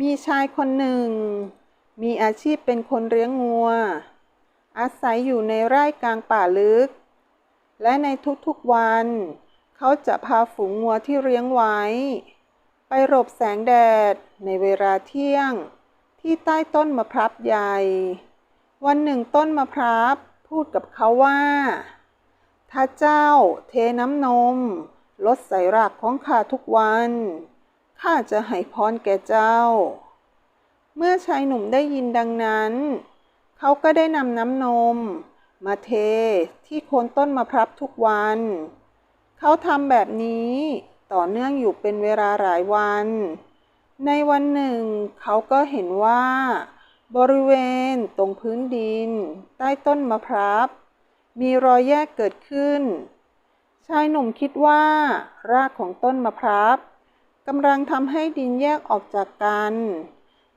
มีชายคนหนึ่ง มีอาชีพเป็นคนเลี้ยงงัว อาศัยอยู่ในไร่กลางป่าลึก และในทุกๆวัน เขาจะพาฝูงงัวที่เลี้ยงไว้ ไปหลบแสงแดดในเวลาเที่ยง ที่ใต้ต้นมะพร้าวใหญ่ วันหนึ่งต้นมะพร้าวพูดกับเขาว่า ถ้าเจ้าเทน้ำนมลดใส่รากของข้าทุกวัน ข้าจะให้พรแก่เจ้า เมื่อชายหนุ่มได้ยินดังนั้น เขาก็ได้นำน้ำนม มาเทที่โคนต้นมะพร้าวทุกวัน เขาทำแบบนี้ต่อเนื่องอยู่เป็นเวลาหลายวัน ในวันหนึ่ง เขาก็เห็นว่า บริเวณตรงพื้นดิน ใต้ต้นมะพร้าวมีรอยแยกเกิดขึ้น ชายหนุ่มคิดว่า รากของต้นมะพร้าว กำลังทำให้ดินแยกออกจากกัน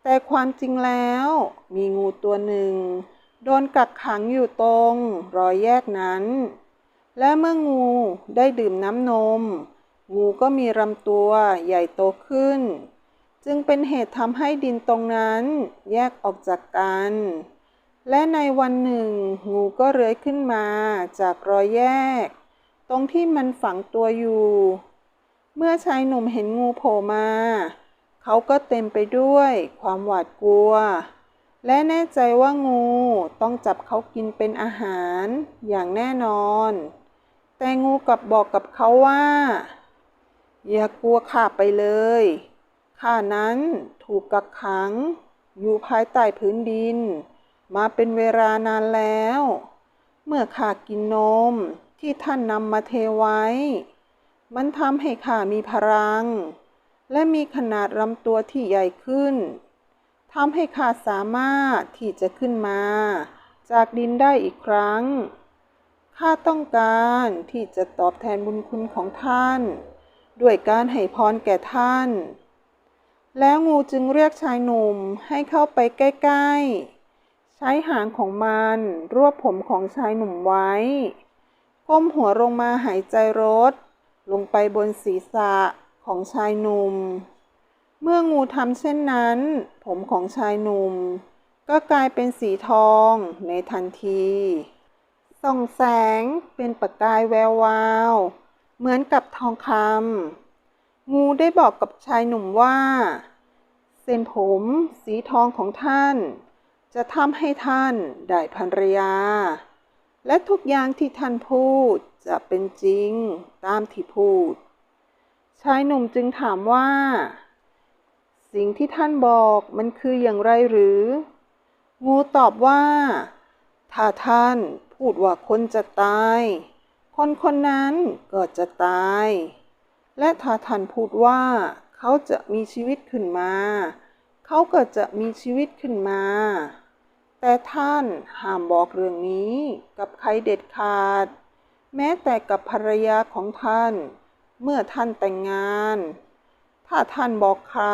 แต่ความจริงแล้วมีงูตัวหนึ่ง โดนกักขังอยู่ตรงรอยแยกนั้น และเมื่องูได้ดื่มน้ำนม งูก็มีลำตัวใหญ่โตขึ้น จึงเป็นเหตุทำให้ดินตรงนั้นแยกออกจากกัน และในวันหนึ่ง งูก็เลื้อยขึ้นมาจากรอยแยก ตรงที่มันฝังตัวอยู่ เมื่อชายหนุ่มเห็นงูโผล่มา เขาก็เต็มไปด้วยความหวาดกลัว และแน่ใจว่างูต้องจับเขากินเป็นอาหารอย่างแน่นอน แต่งูกลับบอกกับเขาว่า อย่ากลัวข้าไปเลยข้านั้นถูกกักขัง อยู่ภายใต้พื้นดิน มาเป็นเวลานานแล้ว เมื่อข้ากินนมที่ท่านนำมาเทไว้ มันทำให้ข้ามีพลัง และมีขนาดลำตัวที่ใหญ่ขึ้นทำให้ข้าสามารถที่จะขึ้นมา จากดินได้อีกครั้ง ข้าต้องการที่จะตอบแทนบุญคุณของท่าน ด้วยการให้พรแก่ท่าน แล้วงูจึงเรียกชายหนุ่มให้เข้าไปใกล้ๆ ใช้หางของมันรวบผมของชายหนุ่มไว้ ก้มหัวลงมาหายใจรด ลงไปบนศีรษะของชายหนุ่ม เมื่องูทำเช่นนั้น ผมของชายหนุ่ม ก็กลายเป็นสีทองในทันที ส่องแสงเป็นประกายแวววาว เหมือนกับทองคำงูได้บอกกับชายหนุ่มว่า เส้นผมสีทองของท่าน จะทำให้ท่านได้ภรรยา และทุกอย่างที่ท่านพูด จะเป็นจริงตามที่พูด ชายหนุ่มจึงถามว่า สิ่งที่ท่านบอกมันคืออย่างไรหรือ งูตอบว่า ถ้าท่านพูดว่าคนจะตาย คนคนนั้นก็จะตาย และถ้าท่านพูดว่า เขาจะมีชีวิตขึ้นมา เขาก็จะมีชีวิตขึ้นมาแต่ท่านห้ามบอกเรื่องนี้กับใครเด็ดขาด แม้แต่กับภรรยาของท่าน เมื่อท่านแต่งงาน ถ้าท่านบอกใคร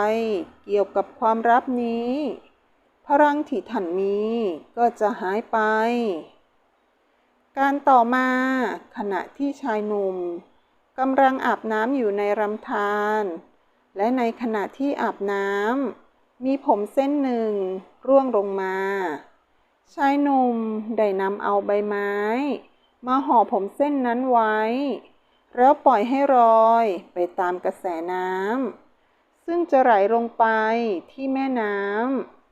เกี่ยวกับความลับนี้ พลังที่ท่านมีก็จะหายไป การต่อมาขณะที่ชายหนุ่มกำลังอาบน้ำอยู่ในลำธารและในขณะที่อาบน้ำมีผมเส้นหนึ่งร่วงลงมา ชายหนุ่มได้นำเอาใบไม้ มาห่อผมเส้นนั้นไว้ แล้วปล่อยให้ลอยไปตามกระแสน้ำซึ่งจะไหลลงไปที่แม่น้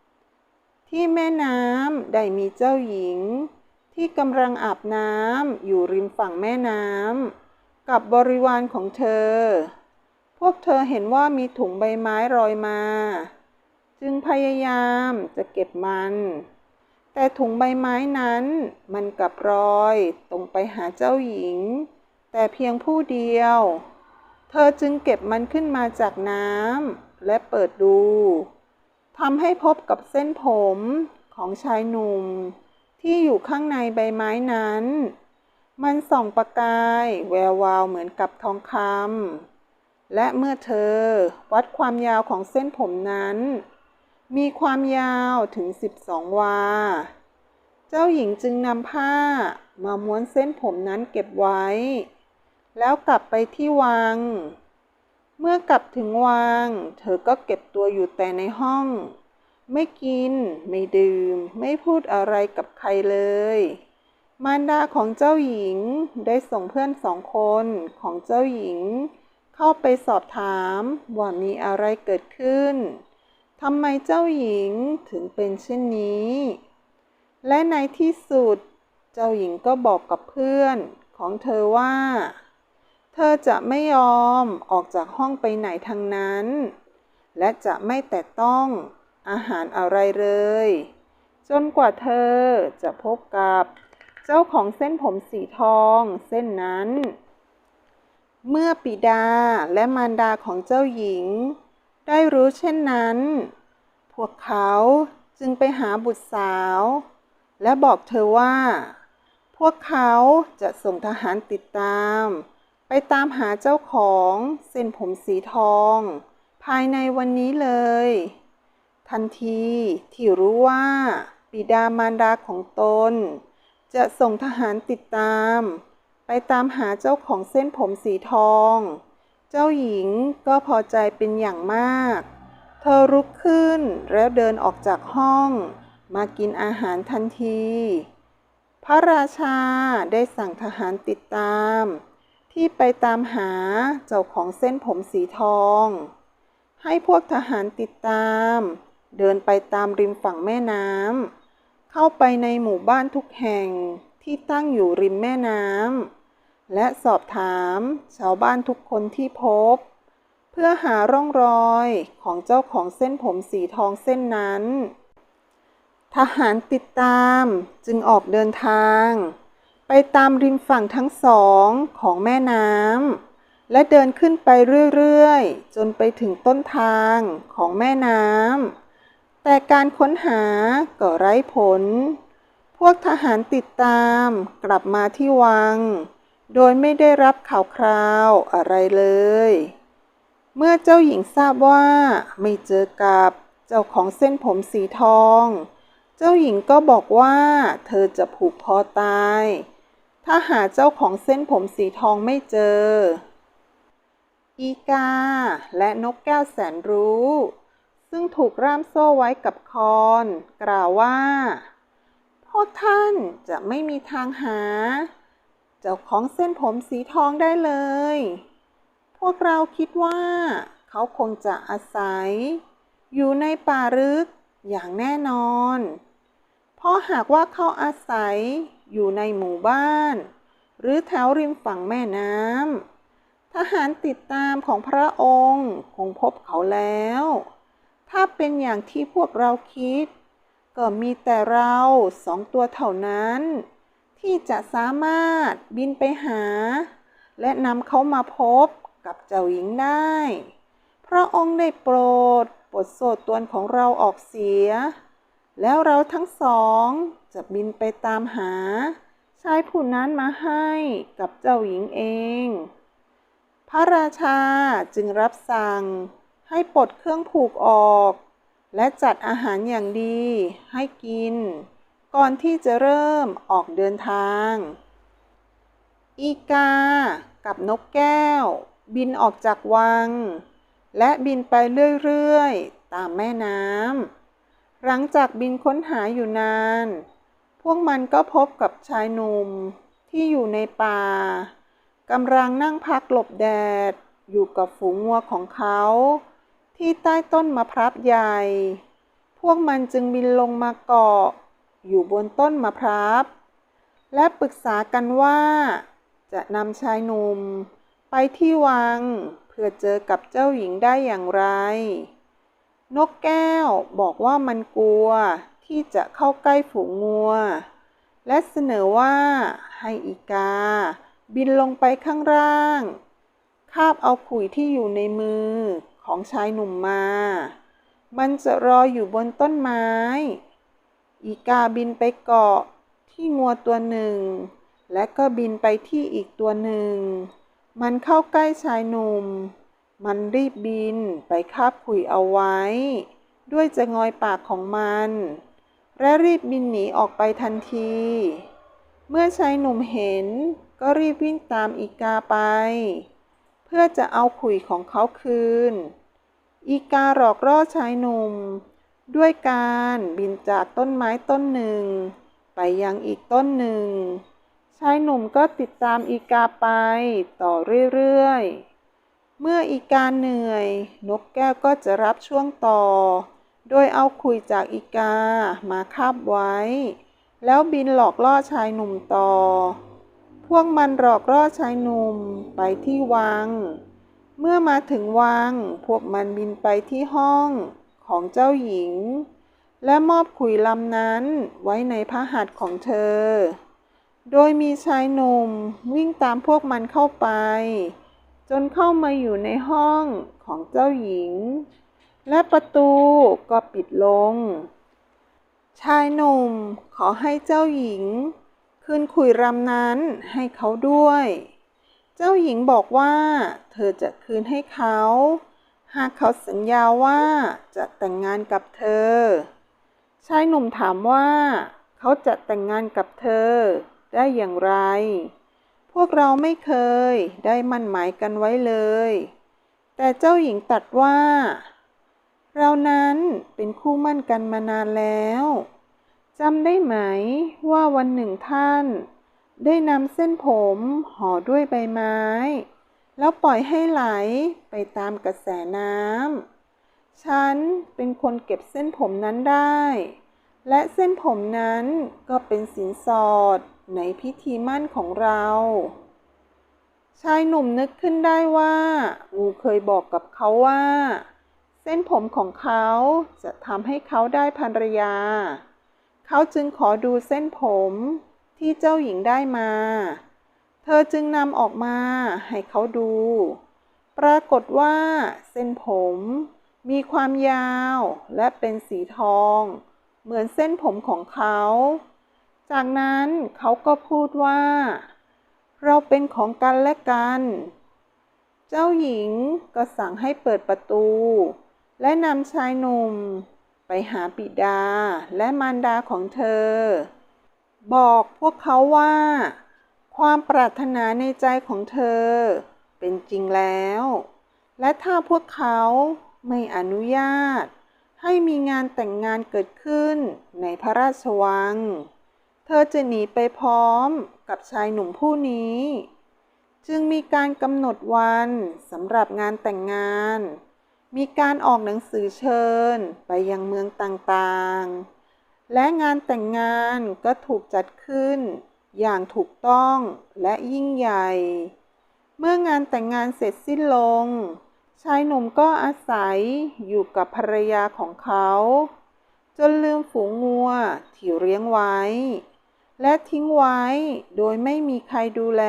ำที่แม่น้ำได้มีเจ้าหญิง ที่กำลังอาบน้ำอยู่ริมฝั่งแม่น้ำกับบริวารของเธอ พวกเธอเห็นว่ามีถุงใบไม้ลอยมา จึงพยายามจะเก็บมัน แต่ถุงใบไม้นั้นมันกลับลอยตรงไปหาเจ้าหญิง แต่เพียงผู้เดียว เธอจึงเก็บมันขึ้นมาจากน้ำและเปิดดูทำให้พบกับเส้นผมของชายหนุ่ม ที่อยู่ข้างในใบไม้นั้น มันส่องประกายแวววาวเหมือนกับทองคำและเมื่อเธอวัดความยาวของเส้นผมนั้น มีความยาวถึง 12 วา เจ้าหญิงจึงนำผ้ามาม้วนเส้นผมนั้นเก็บไว้ แล้วกลับไปที่วัง เมื่อกลับถึงวัง เธอก็เก็บตัวอยู่แต่ในห้อง ไม่กิน ไม่ดื่ม ไม่พูดอะไรกับใครเลย มารดาของเจ้าหญิงได้ส่งเพื่อนสองคนของเจ้าหญิง เข้าไปสอบถามว่ามีอะไรเกิดขึ้น ทำไมเจ้าหญิงถึงเป็นเช่นนี้ และในที่สุด เจ้าหญิงก็บอกกับเพื่อนของเธอว่า เธอจะไม่ยอมออกจากห้องไปไหนทั้งนั้น และจะไม่แตะต้องอาหารอะไรเลย จนกว่าเธอจะพบกับเจ้าของเส้นผมสีทองเส้นนั้น เมื่อปิดาและมารดาของเจ้าหญิง ได้รู้เช่นนั้น พวกเขาจึงไปหาบุตรสาว และบอกเธอว่า พวกเขาจะส่งทหารติดตาม ไปตามหาเจ้าของเส้นผมสีทอง ภายในวันนี้เลย ทันทีที่รู้ว่าบิดามารดาของตน จะส่งทหารติดตาม ไปตามหาเจ้าของเส้นผมสีทอง เจ้าหญิงก็พอใจเป็นอย่างมาก เธอลุกขึ้นแล้วเดินออกจากห้อง มากินอาหารทันที พระราชาได้สั่งทหารติดตาม ที่ไปตามหาเจ้าของเส้นผมสีทอง ให้พวกทหารติดตาม เดินไปตามริมฝั่งแม่น้ำเข้าไปในหมู่บ้านทุกแห่งที่ตั้งอยู่ริมแม่น้ำ และสอบถามชาวบ้านทุกคนที่พบ เพื่อหาร่องรอยของเจ้าของเส้นผมสีทองเส้นนั้น ทหารติดตามจึงออกเดินทาง ไปตามริมฝั่งทั้งสองของแม่น้ำและเดินขึ้นไปเรื่อยๆ จนไปถึงต้นทางของแม่น้ำแต่การค้นหาก็ไร้ผล พวกทหารติดตามกลับมาที่วัง โดยไม่ได้รับข่าวคราวอะไรเลย เมื่อเจ้าหญิงทราบว่าไม่เจอกับเจ้าของเส้นผมสีทอง เจ้าหญิงก็บอกว่าเธอจะผูกคอตาย ถ้าหาเจ้าของเส้นผมสีทองไม่เจอ อีกา และนกแก้วแสนรู้ ซึ่งถูกร่ามโซ่ไว้กับคอน กล่าวว่า พวกท่านจะไม่มีทางหา จ้าของเส้นผมสีทองได้เลย พวกเราคิดว่า เขาคงจะอาศัย อยู่ในป่าลึกอย่างแน่นอน เพราะหากว่าเขาอาศัยอยู่ในหมู่บ้าน หรือแถวริมฝั่งแม่น้ำทหารติดตามของพระองค์คงพบเขาแล้ว ถ้าเป็นอย่างที่พวกเราคิด ก็มีแต่เราสองตัวเท่านั้น ที่จะสามารถบินไปหา และนำเขามาพบกับเจ้าหญิงได้ พระองค์ได้โปรดปลดโซ่ตรวนของเราออกเสีย แล้วเราทั้งสองจะบินไปตามหา ชายผู้นั้นมาให้กับเจ้าหญิงเอง พระราชาจึงรับสั่งให้ปลดเครื่องผูกออก และจัดอาหารอย่างดีให้กิน ก่อนที่จะเริ่มออกเดินทาง อีกา กับนกแก้ว บินออกจากวัง และบินไปเรื่อยๆ ตามแม่น้ำ หลังจากบินค้นหาอยู่นาน พวกมันก็พบกับชายหนุ่มที่อยู่ในป่ากำลังนั่งพักหลบแดด อยู่กับฝูงวัวของเขา ที่ใต้ต้นมะพร้าวใหญ่ พวกมันจึงบินลงมาเกาะ อยู่บนต้นมะพร้าวและปรึกษากันว่า จะนำชายหนุ่มไปที่วังเพื่อเจอกับเจ้าหญิงได้อย่างไร นกแก้วบอกว่ามันกลัวที่จะเข้าใกล้ฝูงงัว และเสนอว่าให้อีกา บินลงไปข้างล่าง คาบเอาขุยที่อยู่ในมือของชายหนุ่มมา มันจะรออยู่บนต้นไม้ อีกาบินไปเกาะที่งัวตัวหนึ่ง และก็บินไปที่อีกตัวหนึ่ง มันเข้าใกล้ชายหนุ่ม มันรีบบินไปคาบขุยเอาไว้ ด้วยจะงอยปากของมัน และรีบบินหนีออกไปทันที เมื่อชายหนุ่มเห็นก็รีบวิ่งตามอีกาไป เพื่อจะเอาขุยของเขาคืน อีกาหลอกล่อชายหนุ่ม ด้วยการบินจากต้นไม้ต้นหนึ่ง ไปยังอีกต้นหนึ่ง ชายหนุ่มก็ติดตามอีกาไปต่อเรื่อยๆ เมื่ออีกาเหนื่อย นกแก้วก็จะรับช่วงต่อ โดยเอาขุยจากอีกามาคาบไว้ แล้วบินหลอกล่อชายหนุ่มต่อ พวกมันหลอกล่อชายหนุ่มไปที่วัง เมื่อมาถึงวัง พวกมันบินไปที่ห้อง ของเจ้าหญิง และมอบขุยลำนั้นไว้ในพระหัตถ์ของเธอ โดยมีชายหนุ่มวิ่งตามพวกมันเข้าไป จนเข้ามาอยู่ในห้องของเจ้าหญิง และประตูก็ปิดลง ชายหนุ่มขอให้เจ้าหญิง คืนขุยรำนั้นให้เขาด้วย เจ้าหญิงบอกว่า เธอจะคืนให้เขา หากเขาสัญญาว่าจะแต่งงานกับเธอ ชายหนุ่มถามว่า เขาจะแต่งงานกับเธอ ได้อย่างไร พวกเราไม่เคยได้มั่นหมายกันไว้เลย แต่เจ้าหญิงตัดว่า เรานั้นเป็นคู่มั่นกันมานานแล้วจำได้ไหมว่าวันหนึ่งท่าน ได้นำเส้นผมห่อด้วยใบไม้ แล้วปล่อยให้ไหลไปตามกระแสน้ำ ฉันเป็นคนเก็บเส้นผมนั้นได้ และเส้นผมนั้นก็เป็นสินสอดในพิธีมั่นของเรา ชายหนุ่มนึกขึ้นได้ว่างูเคยบอกกับเขาว่า เส้นผมของเขาจะทำให้เขาได้ภรรยา เขาจึงขอดูเส้นผมที่เจ้าหญิงได้มา เธอจึงนำออกมาให้เขาดู ปรากฏว่าเส้นผมมีความยาวและเป็นสีทอง เหมือนเส้นผมของเขา จากนั้นเขาก็พูดว่า เราเป็นของกันและกัน เจ้าหญิงก็สั่งให้เปิดประตู และนำชายหนุ่ม ไปหาปิดาและมารดาของเธอ บอกพวกเขาว่า ความปรารถนาในใจของเธอ เป็นจริงแล้ว และถ้าพวกเขาไม่อนุญาต ให้มีงานแต่งงานเกิดขึ้นในพระราชวัง เธอจะหนีไปพร้อมกับชายหนุ่มผู้นี้ จึงมีการกำหนดวันสำหรับงานแต่งงาน มีการออกหนังสือเชิญไปยังเมืองต่างๆ และงานแต่งงานก็ถูกจัดขึ้น อย่างถูกต้องและยิ่งใหญ่ เมื่องานแต่งงานเสร็จสิ้นลง ชายหนุ่มก็อาศัยอยู่กับภรรยาของเขา จนลืมฝูงงัวที่เลี้ยงไว้ และทิ้งไว้โดยไม่มีใครดูแล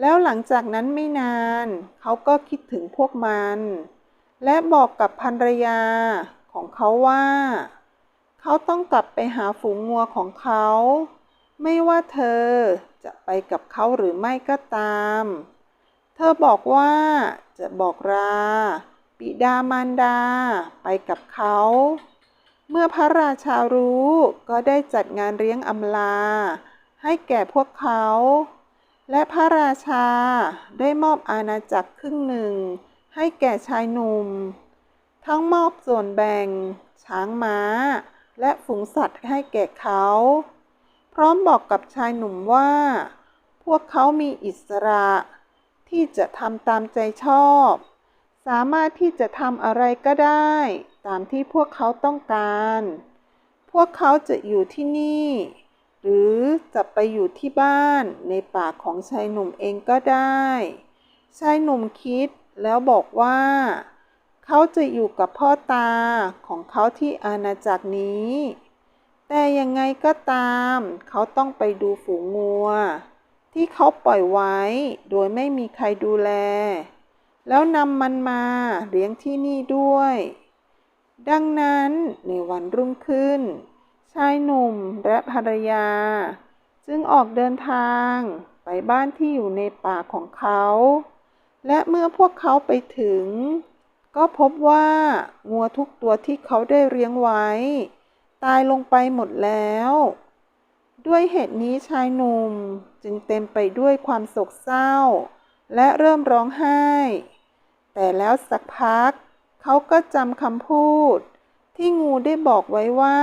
แล้วหลังจากนั้นไม่นาน เขาก็คิดถึงพวกมัน และบอกกับภรรยาของเขาว่า เขาต้องกลับไปหาฝูงงัวของเขา ไม่ว่าเธอจะไปกับเขาหรือไม่ก็ตาม เธอบอกว่าจะบอกราปิดามารดา ไปกับเขา เมื่อพระราชารู้ก็ได้จัดงานเลี้ยงอำลา ให้แก่พวกเขา และพระราชาได้มอบอาณาจักรครึ่งหนึ่ง ให้แก่ชายหนุ่ม ทั้งมอบส่วนแบ่ง ช้างม้า และฝูงสัตว์ให้แก่เขา พร้อมบอกกับชายหนุ่มว่า พวกเขามีอิสระ ที่จะทำตามใจชอบ สามารถที่จะทำอะไรก็ได้ ตามที่พวกเขาต้องการ พวกเขาจะอยู่ที่นี่ หรือจะไปอยู่ที่บ้านในป่าของชายหนุ่มเองก็ได้ ชายหนุ่มคิดแล้วบอกว่า เขาจะอยู่กับพ่อตาของเขาที่อาณาจักรนี้ แต่ยังไงก็ตาม เขาต้องไปดูฝูงงัว ที่เขาปล่อยไว้ โดยไม่มีใครดูแล แล้วนำมันมาเลี้ยงที่นี่ด้วย ดังนั้นในวันรุ่งขึ้น ชายหนุ่มและภรรยา จึงออกเดินทางไปบ้านที่อยู่ในป่าของเขา และเมื่อพวกเขาไปถึง ก็พบว่างัวทุกตัวที่เขาได้เลี้ยงไว้ ตายลงไปหมดแล้ว ด้วยเหตุนี้ชายหนุ่มจึงเต็มไปด้วยความโศกเศร้า และเริ่มร้องไห้ แต่แล้วสักพัก เขาก็จำคำพูด ที่งูได้บอกไว้ว่า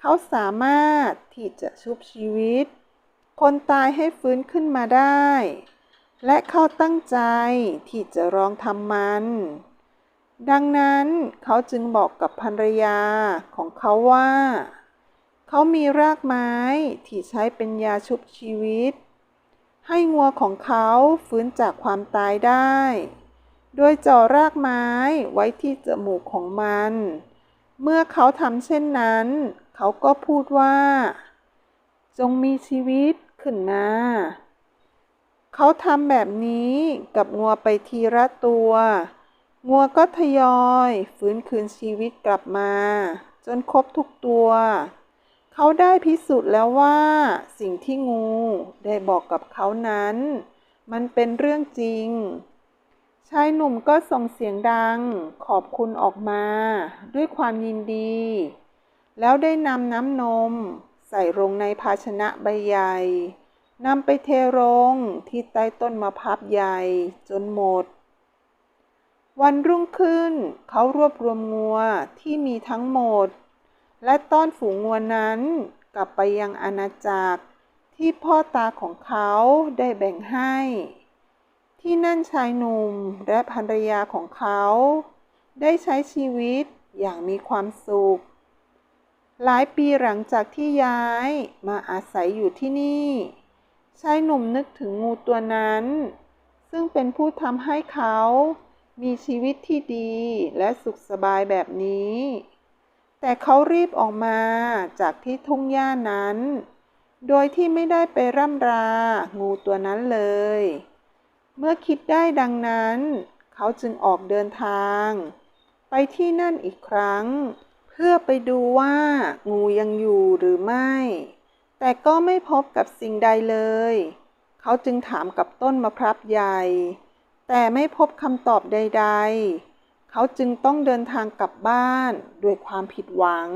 เขาสามารถที่จะชุบชีวิต คนตายให้ฟื้นขึ้นมาได้ และเขาตั้งใจที่จะลองทำมัน ดังนั้นเขาจึงบอกกับภรรยาของเขาว่า เขามีรากไม้ที่ใช้เป็นยาชุบชีวิต ให้งัวของเขาฟื้นจากความตายได้ โดยจ่อรากไม้ไว้ที่จมูกของมัน เมื่อเขาทำเช่นนั้น เขาก็พูดว่า จงมีชีวิตขึ้นมาเขาทำแบบนี้กับงัวไปทีละตัว งัวก็ทยอยฟื้นคืนชีวิตกลับมา จนครบทุกตัว เขาได้พิสูจน์แล้วว่า สิ่งที่งูได้บอกกับเขานั้น มันเป็นเรื่องจริง ชายหนุ่มก็ส่งเสียงดังขอบคุณออกมา ด้วยความยินดี แล้วได้นำน้ำนม ใส่ลงในภาชนะใบใหญ่นำไปเทลงที่ใต้ต้นมะพร้าวใหญ่จนหมด วันรุ่งขึ้นเขารวบรวมงัวที่มีทั้งหมด และต้อนฝูงงัวนั้นกลับไปยังอาณาจักรที่พ่อตาของเขาได้แบ่งให้ ที่นั่นชายหนุ่มและภรรยาของเขา ได้ใช้ชีวิตอย่างมีความสุข หลายปีหลังจากที่ย้ายมาอาศัยอยู่ที่นี่ชายหนุ่มนึกถึงงูตัวนั้น ซึ่งเป็นผู้ทำให้เขา มีชีวิตที่ดีและสุขสบายแบบนี้ แต่เขารีบออกมาจากที่ทุ่งหญ้านั้น โดยที่ไม่ได้ไปร่ำรา งูตัวนั้นเลย เมื่อคิดได้ดังนั้น เขาจึงออกเดินทาง ไปที่นั่นอีกครั้ง เพื่อไปดูว่างูยังอยู่หรือไม่ แต่ก็ไม่พบกับสิ่งใดเลย เขาจึงถามกับต้นมะพร้าวใหญ่ แต่ไม่พบคำตอบใด ๆ เขาจึงต้องเดินทางกลับบ้านด้วยความผิดหวัง